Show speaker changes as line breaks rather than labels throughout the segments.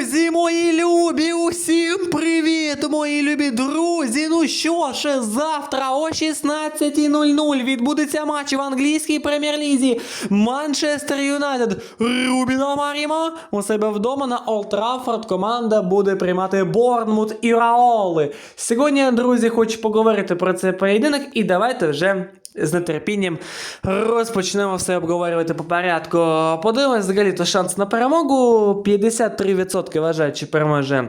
Друзі, мої любі, усім привіт, мої любі друзі. Ну що ж, завтра о 16.00 відбудеться матч в англійській прем'єр-лізі. Манчестер Юнайтед Рубіна Маріма у себе вдома на Олд Траффорд команда буде приймати Борнмут і Раоли. Сьогодні, друзі, хочу поговорити про цей поєдинок і давайте вже з нетерпінням розпочнемо все обговорювати по порядку. Подивимось, взагалі, то шанс на перемогу 53% вважають, чи переможе.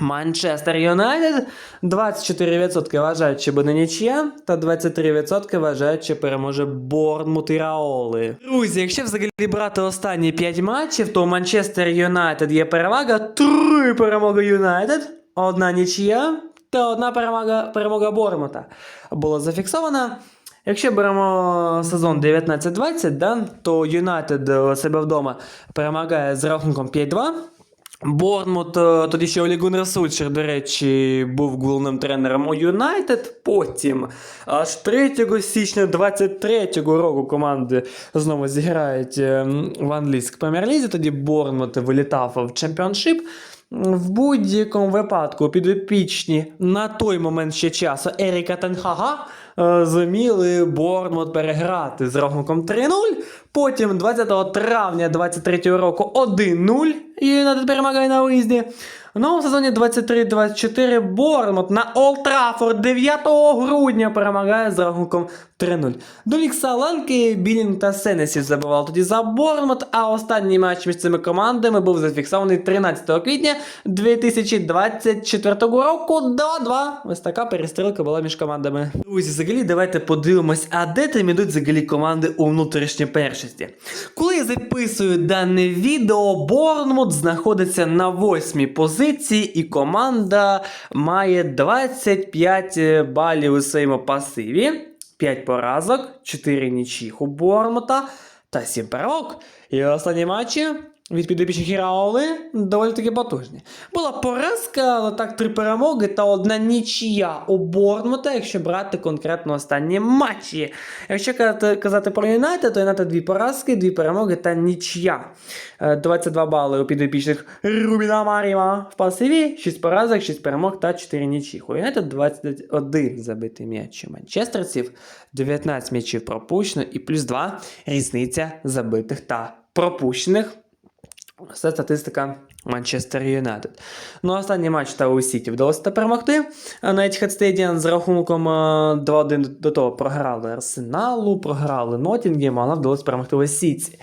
Манчестер Юнайтед 24% вважають, що буде нічия, та 23% вважають, що переможе Борнмут і Раоли. Друзі, якщо взагалі брати останні 5 матчів, то у Манчестер Юнайтед є перевага 3 перемоги Юнайтед, одна нічия та одна перемога, перемога Бормута була зафіксована. Якщо беремо сезон 19-20, да, то Юнайтед е, себе вдома перемагає з рахунком 5-2. Борнмут, е, тоді ще Олі Гуннер Сульшер, до речі, був головним тренером у Юнайтед. Потім аж 3 січня 23-го року команди знову зіграють е, в англійській прем'єр-лізі. Тоді Борнмут вилітав в чемпіоншип. В будь-якому випадку підопічні на той момент ще часу Еріка Тенхага зуміли Борнмут переграти з рахунком 3-0. Потім 20 травня 23 року 1-0 Юнайтед перемагає на виїзді. В новому сезоні 23-24 Борнмут на Олд Траффорд 9 грудня перемагає з рахунком 3-0. До Ліксаланки, Білінг та Сенесі забивали тоді за Борнмут, а останній матч між цими командами був зафіксований 13 квітня 2024 року 2-2. Ось така перестрілка була між командами. Друзі, взагалі, давайте подивимось, а де там ідуть взагалі команди у внутрішній першості. Коли я записую дане відео, Борнмут знаходиться на восьмій позиції, і команда має 25 балів у своєму пасиві. 5 поразок, 4 нічіх у Бормута та 7 перемог. І останні матчі від підопічних Іраоли доволі таки потужні. Була поразка, але так три перемоги та одна нічия у Борнмута, якщо брати конкретно останні матчі. Якщо казати, про Юнайтед, то Юнайтед дві поразки, дві перемоги та нічия. Е, 22 бали у підопічних Рубіна Маріма в пасиві, 6 поразок, 6 перемог та 4 нічіх. У Юнайтед 21 забитий м'яч у манчестерців, 19 м'ячів пропущено і плюс 2 різниця забитих та пропущених. Це статистика Манчестер Юнайтед. Ну, останній матч та у Сіті вдалося перемогти. На Stadium з рахунком е, 2-1 до того програли Арсеналу, програли Ноттінгем, але вдалося перемогти у Сіті.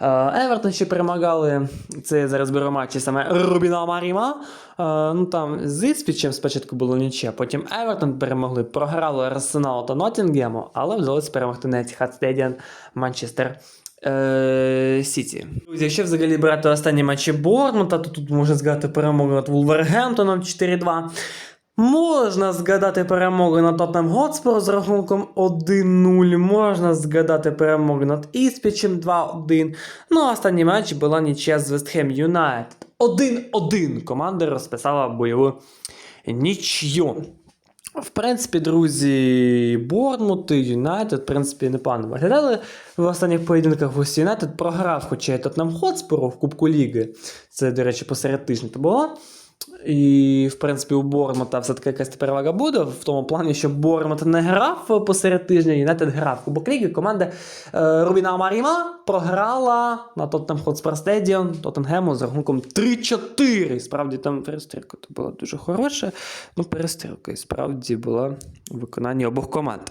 Е, Евертон ще перемагали. Це зараз беру матчі саме Рубіна Маріма. Е, Ну там з Іспічем спочатку було нічия, потім Евертон перемогли, програли Арсеналу та Ноттінгему, але вдалося перемогти на Etihad Stadium Манчестер е, Сіті. Друзі, якщо взагалі брати останні матчі Борнмута, то тут можна згадати перемогу над Вулвергемптоном 4-2. Можна згадати перемогу над Тоттенхем Готспор з рахунком 1-0. Можна згадати перемогу над Іспічем 2-1. Ну, останній матч була нічия з Вестхем Юнайтед. 1-1. Команда розписала бойову нічю. В принципі, друзі, Борнмут і Юнайтед, в принципі, непогано виглядали в останніх поєдинках. Ось Юнайтед програв, хоча й Тотнам Хотспору в Кубку Ліги. Це, до речі, посеред тижня то було. І, в принципі, у Борнмута все-таки якась перевага буде в тому плані, що Борнмут не грав посеред тижня, Юнайтед грав Кубок Ліги. Команда е, Рубіна Маріма програла на Тоттенхем Хотспор Стедіон Тоттенгему з рахунком 3-4. Справді там перестрілка то була дуже хороша. Ну, перестрілка і справді була у виконанні обох команд.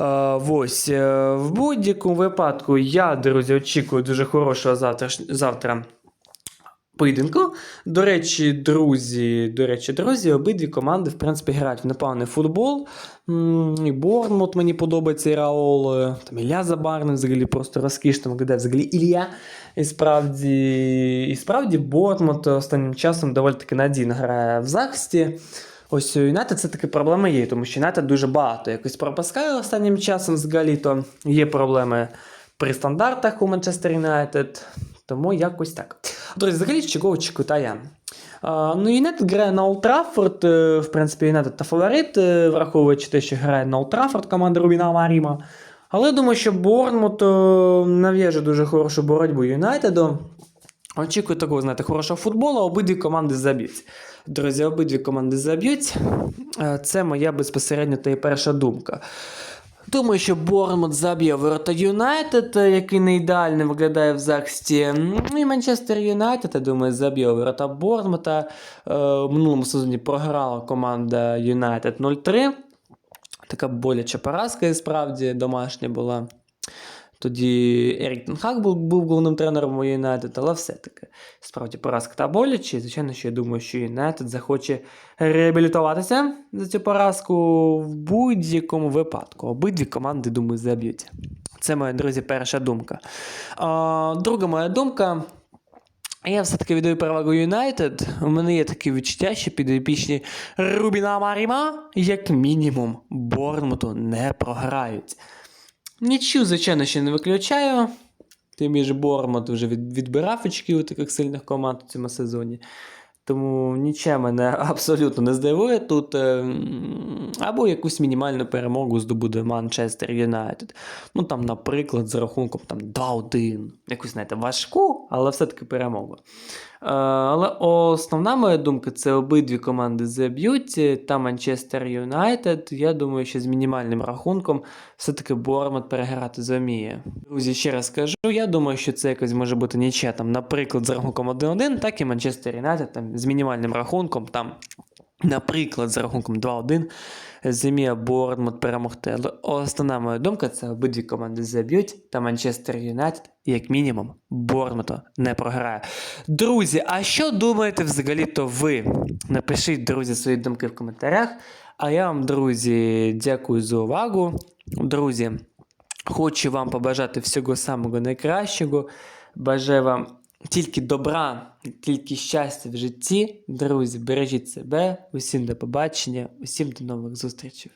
Е, ось е, в будь-якому випадку я, друзі, очікую дуже хорошого завтра. завтра поєдинку. До речі, друзі, до речі, друзі, обидві команди, в принципі, грають в непоганий футбол. І Борнмут мені подобається і Раол. е, Там Ілля Забарний взагалі просто розкішно виглядає взагалі Ілля. І справді, і справді Борнмут останнім часом доволі таки надійно грає в захисті. Ось у Юнайтед це таки проблема є, тому що Юнайтед дуже багато якось пропускає останнім часом взагалі, то є проблеми при стандартах у Манчестер Юнайтед. Тому якось так. Друзі, взагалі, чого. А, ну, Юнайтед грає на Олд е, в принципі, Юнайтед та фаворит, е, враховуючи те, що грає на Олд Траффорд команда Рубіна Маріма. Але думаю, що Борнмут е, нав'яже дуже хорошу боротьбу Юнайтеду. Очікую такого, знаєте, хорошого футболу, обидві команди заб'ють. Друзі, обидві команди заб'ють. Це моя безпосередньо та й перша думка. Думаю, що Бормут заб'є ворота Юнайтед, е, який не ідеально виглядає в захисті. Ну і Манчестер Юнайтед, я думаю, заб'є ворота Борнмута. Е, В минулому сезоні програла команда Юнайтед 0-3. Така боляча поразка, і справді домашня була. Тоді Ерік Тенхак був, був головним тренером у Юнайтед, але все-таки справді поразка та боляче. Звичайно, що я думаю, що Юнайтед захоче реабілітуватися за цю поразку в будь-якому випадку. Обидві команди, думаю, заб'ють. Це моя, друзі, перша думка. А, друга моя думка. Я все-таки віддаю перевагу Юнайтед. У мене є таке відчуття, що підопічні Рубіна Маріма, як мінімум, Борнмуту не програють. Нічого, звичайно, ще не виключаю. Тим більше Бормут вже відбирав очки у таких сильних команд у цьому сезоні. Тому нічого мене абсолютно не здивує тут. е, Або якусь мінімальну перемогу здобуде Манчестер Юнайтед. Ну там, наприклад, з рахунком там 2-1. Якусь, знаєте, важку, але все-таки перемогу. Е, Але основна моя думка це обидві команди заб'ють та Манчестер Юнайтед. Я думаю, що з мінімальним рахунком все-таки Бормут переграти зуміє. Друзі, ще раз кажу, я думаю, що це якось може бути нічия там, наприклад, з рахунком 1-1, так і Манчестер Юнайтед з мінімальним рахунком, там, наприклад, з рахунком 2-1 зуміє Бормут перемогти. Але основна моя думка це обидві команди заб'ють, та Манчестер Юнайтед, як мінімум, Бормуту не програє. Друзі, а що думаєте взагалі-то ви? Напишіть, друзі, свої думки в коментарях. А я вам, друзі, дякую за увагу. Друзі, хочу вам побажати всього самого найкращого. Бажаю вам тільки добра, тільки щастя в житті. Друзі, бережіть себе. Усім до побачення, усім до нових зустрічей.